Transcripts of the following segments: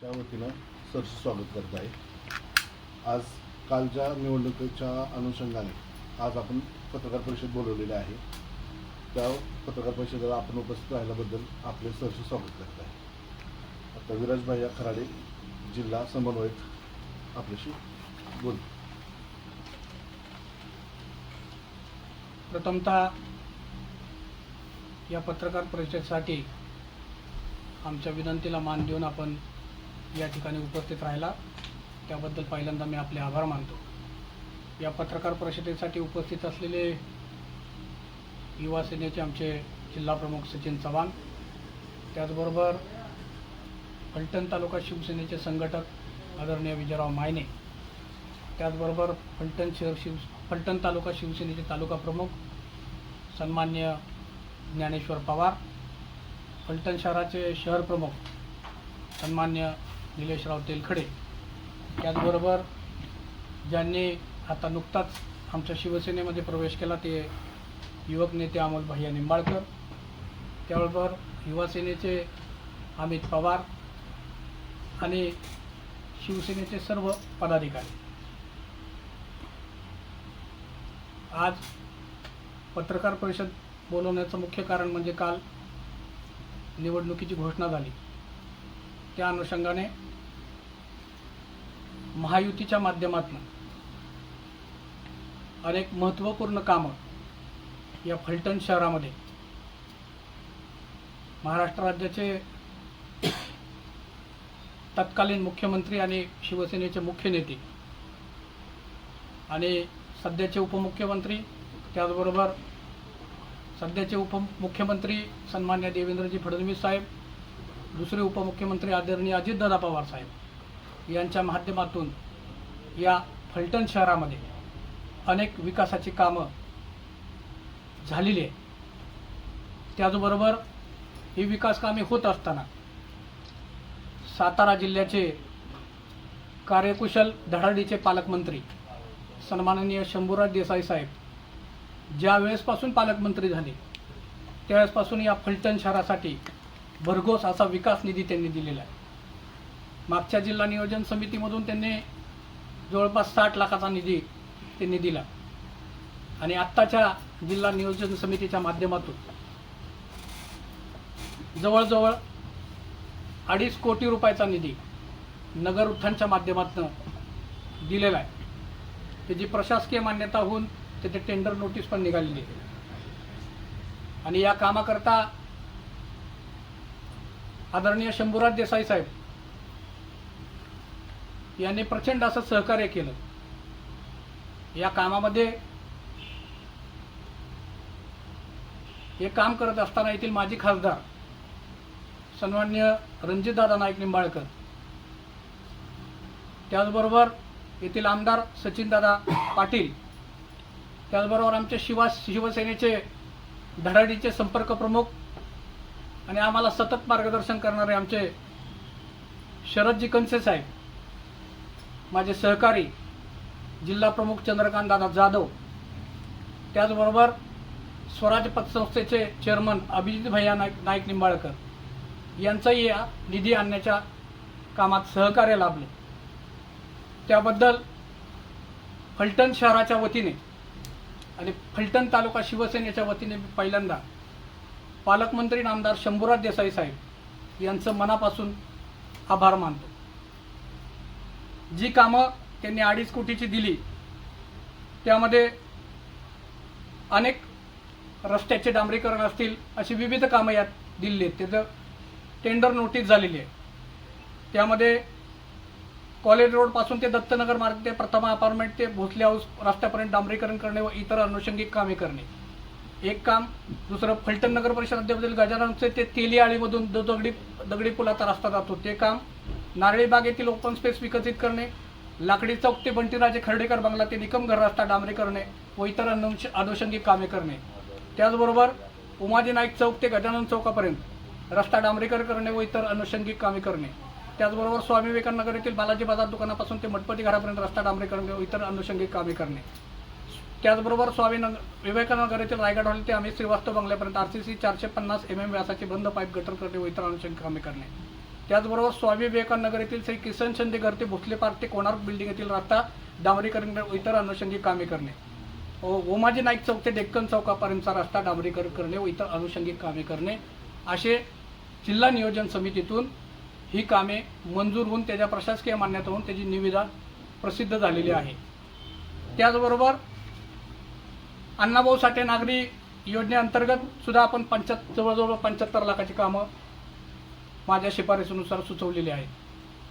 च्या वतीनं सरसे स्वागत करत आहे. आज कालच्या निवडणुकीच्या अनुषंगाने आज आपण पत्रकार परिषद बोलवलेली आहे त्या पत्रकार परिषदेला आपण उपस्थित राहिल्याबद्दल आपले सरसे स्वागत करत आहे. आता विराजभाई या खराडे जिल्हा समन्वयक आपल्याशी बोल. प्रथमतः या पत्रकार परिषदेसाठी आमच्या विनंतीला मान देऊन आपण या ठिकाणी उपस्थित राहिला. त्याबद्दल पहिल्यांदा मी आपले आभार मानतो. या पत्रकार परिषदेसाठी उपस्थित असलेले युवा सेनेचे आमचे जिल्हाप्रमुख सचिन चव्हाण त्याचबरोबर फलटण तालुका शिवसेनेचे संघटक आदरणीय विजयराव मायने त्याचबरोबर फलटण शहर शिव फलटण तालुका शिवसेनेचे तालुका प्रमुख सन्मान्य ज्ञानेश्वर पवार फलटण शहराचे शहर प्रमुख सन्मान्य निलेशराव तेलखडे. त्याचबरोबर ज्यांनी आता नुकताच आमच्या शिवसेनेमध्ये प्रवेश केला ते युवक नेते अमोल भैया निंबाळकर. त्याबरोबर युवासेनेचे अमित पवार आणि शिवसेनेचे सर्व पदाधिकारी. आज पत्रकार परिषद बोलवण्याचं मुख्य कारण म्हणजे काल निवडणुकीची घोषणा झाली. त्या अनुषंगाने महायुतीच्या माध्यमातून अनेक महत्त्वपूर्ण कामं या फलटण शहरामध्ये महाराष्ट्र राज्याचे तत्कालीन मुख्यमंत्री आणि शिवसेनेचे मुख्य नेते आणि सध्याचे उपमुख्यमंत्री त्याचबरोबर सध्याचे उपमुख्यमंत्री सन्मान्य देवेंद्रजी फडणवीस साहेब दुसरे उपमुख्यमंत्री आदरणीय अजितदादा पवार साहेब. यांच्या माध्यमातून या फलटण शहरामध्ये अनेक विकासाची कामं झालेली आहे त्याचबरोबर ही विकास कामे होत असताना सातारा जिल्ह्याचे कार्यकुशल धडाडीचे पालकमंत्री सन्माननीय शंभूराज देसाई साहेब ज्या वेळेसपासून पालकमंत्री झाले त्यावेळेसपासून या फलटण शहरासाठी भरघोस असा विकास निधी त्यांनी दिलेला आहे. मागच्या जिल्हा नियोजन समितीमधून त्यांनी जवळपास साठ लाखाचा निधी त्यांनी दिला. आणि आत्ताच्या जिल्हा नियोजन समितीच्या माध्यमातून जवळजवळ अडीच कोटी रुपयाचा निधी नगर उत्थानच्या माध्यमातून दिलेला आहे. त्याची प्रशासकीय मान्यता होऊन त्याचे टेंडर नोटीस पण निघालेली आहे. आणि या कामाकरता आदरणीय शंभूराज देसाई साहेब यांनी प्रचंड असं सहकार्य केलं. या कामामध्ये हे काम करत असताना येथील माजी खासदार सन्मान्य रणजितदादा नाईक निंबाळकर त्याचबरोबर येथील आमदार सचिनदादा पाटील त्याचबरोबर आमचे शिवा शिवसेनेचे धडाडीचे संपर्क प्रमुख आणि आम्हाला सतत मार्गदर्शन करणारे आमचे शरदजी कंसे साहेब माझे सहकारी जिल्हा प्रमुख चंद्रकांत दादा जाधव त्याचबरोबर स्वराज पतसंस्थेचे चेअरमन अभिजित भैया नाईक नाईक निंबाळकर यांचंही या निधी आणण्याच्या कामात सहकार्य लाभले. त्याबद्दल फलटण शहराच्या वतीने आणि फलटण तालुका शिवसेनेच्या वतीने पहिल्यांदा पालकमंत्री नामदार शंभूराज देसाई साहेब यांचं मनापासून आभार मानतो. जी कामं त्यांनी अडीच कोटीची दिली त्यामध्ये अनेक रस्त्याचे डांबरीकरण असतील अशी विविध कामं यात दिलेली आहेत. त्याचं टेंडर नोटीस झालेली आहे. त्यामध्ये कॉलेज रोडपासून ते दत्तनगर मार्ग ते प्रथमा अपार्टमेंट ते भोसले हाऊस रस्त्यापर्यंत डांबरीकरण करणे व इतर अनुषंगिक कामे करणे. एक काम दुसरं फलटण नगर परिषद अध्यक्षातील गजाननचे ते तेली आळीमधून दगडी दगडी पुलाचा रस्ता जातो. ते काम नारळी बागेतील ओपन स्पेस विकसित करणे लाकडी चौक ते बंटीराजे खर्डेकर बंगला ते निकम घर रस्ता डांबरे करणे व इतर अनुष अनुषंगिक कामे करणे. त्याचबरोबर उमाजी नाईक चौक ते गजानन चौकापर्यंत रस्ता डांबरेकर करणे व इतर अनुषंगिक कामे करणे. त्याचबरोबर स्वामी विवेकानगर येथील बालाजी बाजार दुकानापासून ते मठपती घरापर्यंत रस्ता डांबरे करणे व इतर अनुषंगिक कामे करणे. त्याचबरोबर स्वामी नगर विवेकानंद येथील रायगड हॉल ते आम्ही श्रीवास्तव बंगल्यापर्यंत आर सी सी चारशे पन्नास एम एम व्यासाचे बंद पाईप गटर करणे व इतर अनुषंगिक कामे करणे. त्याचबरोबर स्वामी विवेकानंद नगर येथील श्री किसन शिंदे घर ते भोसले पार्क ते कोणार्क बिल्डिंग येथील रस्ता डांबरीकरण इतर अनुषंगिक कामे करणे. ओमाजी नाईक चौक ते डेक्कन चौकापर्यंतचा रस्ता डांबरीकरण करणे व इतर अनुषंगिक कामे करणे. असे जिल्हा नियोजन समितीतून ही कामे मंजूर होऊन त्याच्या प्रशासकीय मान्यता होऊन त्याची निविदा प्रसिद्ध झालेली आहे. त्याचबरोबर अण्णाभाऊ साठे नागरी योजनेअंतर्गत सुद्धा आपण पंच्याहत्तर जवळजवळ पंच्याहत्तर लाखाची कामं माझ्या शिफारसीनुसार सुचवलेली आहेत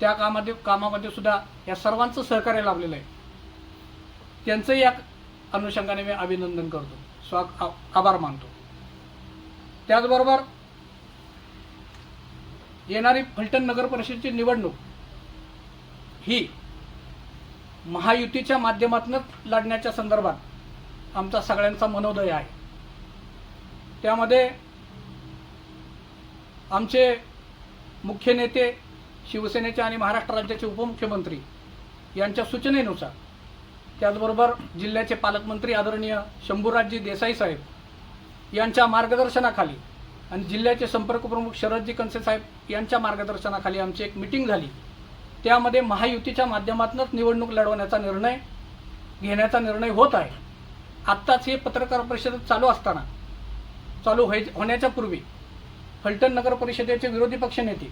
त्या कामामध्ये कामामध्ये सुद्धा या सर्वांचं सहकार्य लाभलेलं आहे. त्यांचंही या अनुषंगाने मी अभिनंदन करतो. स्वा आभार मानतो. त्याचबरोबर येणारी फलटण नगर परिषदेची निवडणूक ही महायुतीच्या माध्यमातूनच लढण्याच्या संदर्भात आमचा सगळ्यांचा मनोदय आहे. त्यामध्ये आमचे मुख्य नेते शिवसेनेचे आणि महाराष्ट्र राज्याचे उपमुख्यमंत्री यांच्या सूचनेनुसार त्याचबरोबर जिल्ह्याचे पालकमंत्री आदरणीय शंभूराजजी देसाई साहेब यांच्या मार्गदर्शनाखाली आणि जिल्ह्याचे संपर्क प्रमुख शरदजी कंसे साहेब यांच्या मार्गदर्शनाखाली आमची एक मिटिंग झाली. त्यामध्ये महायुतीच्या माध्यमातूनच निवडणूक लढवण्याचा निर्णय घेण्याचा निर्णय होत आहे. आत्ताच हे पत्रकार परिषद चालू असताना चालू व्हाय होण्याच्या पूर्वी फलटण नगर परिषदेचे विरोधी पक्षनेते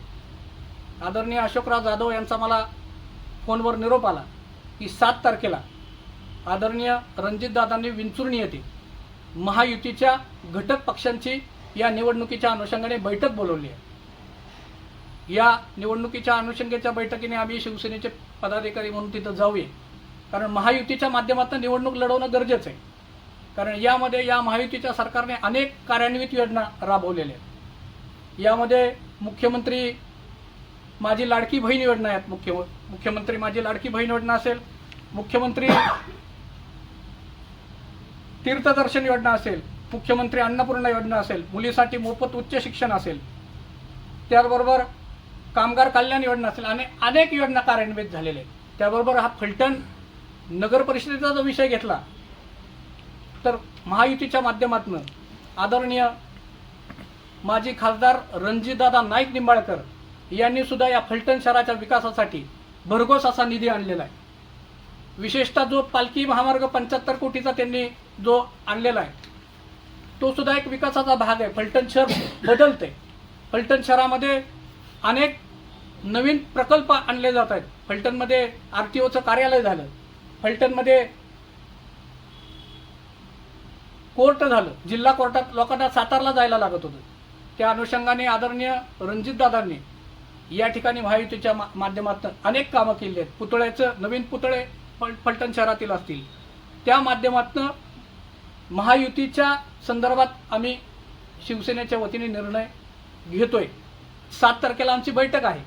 आदरणीय अशोकराव जाधव यांचा मला फोनवर निरोप आला की सात तारखेला आदरणीय रणजितदादांनी विंचुर्णी येथे महायुतीच्या घटक पक्षांची या निवडणुकीच्या अनुषंगाने बैठक बोलवली आहे. या निवडणुकीच्या अनुषंगाच्या बैठकीने आम्ही शिवसेनेचे पदाधिकारी म्हणून तिथं जाऊया. कारण महायुतीच्या माध्यमातून निवडणूक लढवणं गरजेचं आहे. कारण यामध्ये या महायुतीच्या सरकारने अनेक कार्यान्वित योजना राबवलेल्या आहेत. यामध्ये मुख्यमंत्री माझी लाडकी बहीण योजना आहेत मुख्य मुख्यमंत्री माझी लाडकी बहीण योजना असेल मुख्यमंत्री तीर्थदर्शन योजना असेल मुख्यमंत्री अन्नपूर्णा योजना असेल मुलीसाठी मोफत उच्च शिक्षण असेल त्याचबरोबर कामगार कल्याण योजना असेल आणि अनेक योजना कार्यान्वित झालेल्या आहेत. त्याबरोबर हा फलटण नगर परिषदेचा जो विषय घेतला तर महायुतीच्या माध्यमातून आदरणीय माजी खासदार रणजितदादा नाईक निंबाळकर यांनी सुद्धा या फलटण शहराच्या विकासासाठी भरघोस असा निधी आणलेला आहे. विशेषतः जो पालखी महामार्ग पंच्याहत्तर कोटीचा त्यांनी जो आणलेला आहे तो सुद्धा एक विकासाचा भाग आहे. फलटण शहर बदलते फलटण शहरामध्ये अनेक नवीन प्रकल्प आणले जात आहेत. फलटणमध्ये आर टी ओचं कार्यालय झालं. फलटणमध्ये कोर्ट झालं. जिल्हा कोर्टात लोकांना सातारला जायला लागत होतं. त्या अनुषंगाने आदरणीय रणजितदादांनी या ठिकाणी महायुतीच्या मा माध्यमातून अनेक कामं केली आहेत. पुतळ्याचं नवीन पुतळे फल फलटण शहरातील असतील. त्या माध्यमातून महायुतीच्या संदर्भात आम्ही शिवसेनेच्या वतीने निर्णय घेतोय. सात तारखेला आमची बैठक आहे.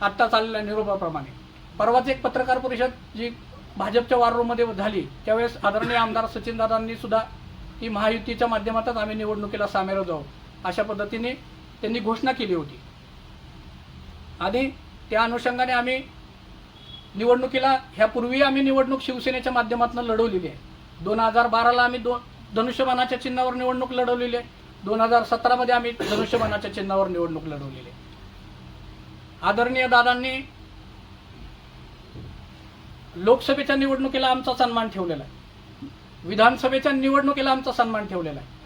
आत्ता चाललेल्या निरोपाप्रमाणे. परवाच एक पत्रकार परिषद जी भाजपच्या वार रूममध्ये झाली त्यावेळेस आदरणीय आमदार सचिनदादांनी सुद्धा की महायुतीच्या माध्यमातच आम्ही निवडणुकीला सामेल जाऊ. अशा पद्धतीने त्यांनी घोषणा केली होती. आणि त्या अनुषंगाने आम्ही निवडणुकीला ह्यापूर्वी आम्ही निवडणूक शिवसेनेच्या माध्यमातून लढवलेली आहे. दोन हजार बाराला आम्ही दोन धनुष्यबाणाच्या चिन्हावर निवडणूक लढवलेली आहे. दोन हजार सतरामध्ये आम्ही धनुष्यबाणाच्या चिन्हावर निवडणूक लढवलेली आहे. आदरणीय दादांनी लोकसभेच्या निवडणुकीला आमचा सन्मान ठेवलेला आहे. विधानसभेच्या निवडणुकीला आमचा सन्मान ठेवलेला आहे.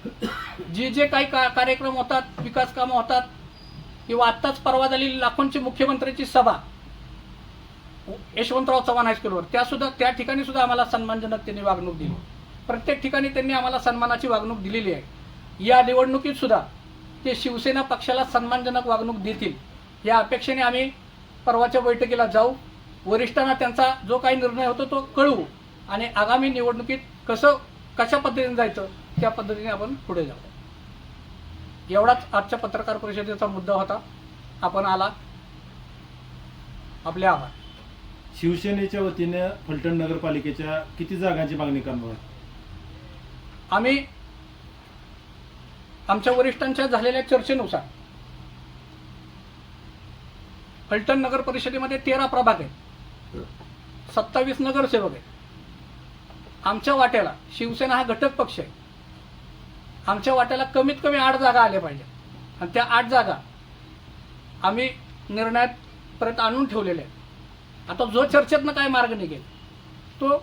जे जे काही का कार्यक्रम होतात विकास कामं होतात किंवा आत्ताच परवा झालेली लाखोंची मुख्यमंत्र्यांची सभा यशवंतराव चव्हाण हायस्कूलवर त्या सुद्धा त्या ठिकाणी सुद्धा आम्हाला सन्मानजनक त्यांनी वागणूक दिली. प्रत्येक ठिकाणी त्यांनी आम्हाला सन्मानाची वागणूक दिलेली आहे. या निवडणुकीत सुद्धा ते शिवसेना पक्षाला सन्मानजनक वागणूक देतील. या अपेक्षेने आम्ही परवाच्या बैठकीला जाऊ. वरिष्ठांना त्यांचा जो काही निर्णय होतो तो कळवू. आणि आगामी निवडणुकीत कसं कशा पद्धतीने जायचं? त्या पद्धतीने आपण पुढे जाऊ. एवढाच आजच्या पत्रकार परिषदेचा मुद्दा होता. आपण आला. आपले आभार. शिवसेनेच्या वतीने फलटण नगरपालिकेच्या किती जागांची मागणी करणार आहे? आम्ही आमच्या वरिष्ठांच्या झालेल्या चर्चेनुसार फलटण नगर परिषदेमध्ये तेरा प्रभाग आहेत. सत्तावीस नगरसेवक आहेत. आमच्या वाट्याला शिवसेना हा घटक पक्ष आहे. आमच्या वाट्याला कमीत कमी आठ जागा आल्या पाहिजे. आणि त्या आठ जागा आम्ही निर्णयात परत आणून ठेवलेल्या आहेत. आता जो चर्चेतनं काय मार्ग निघेल तो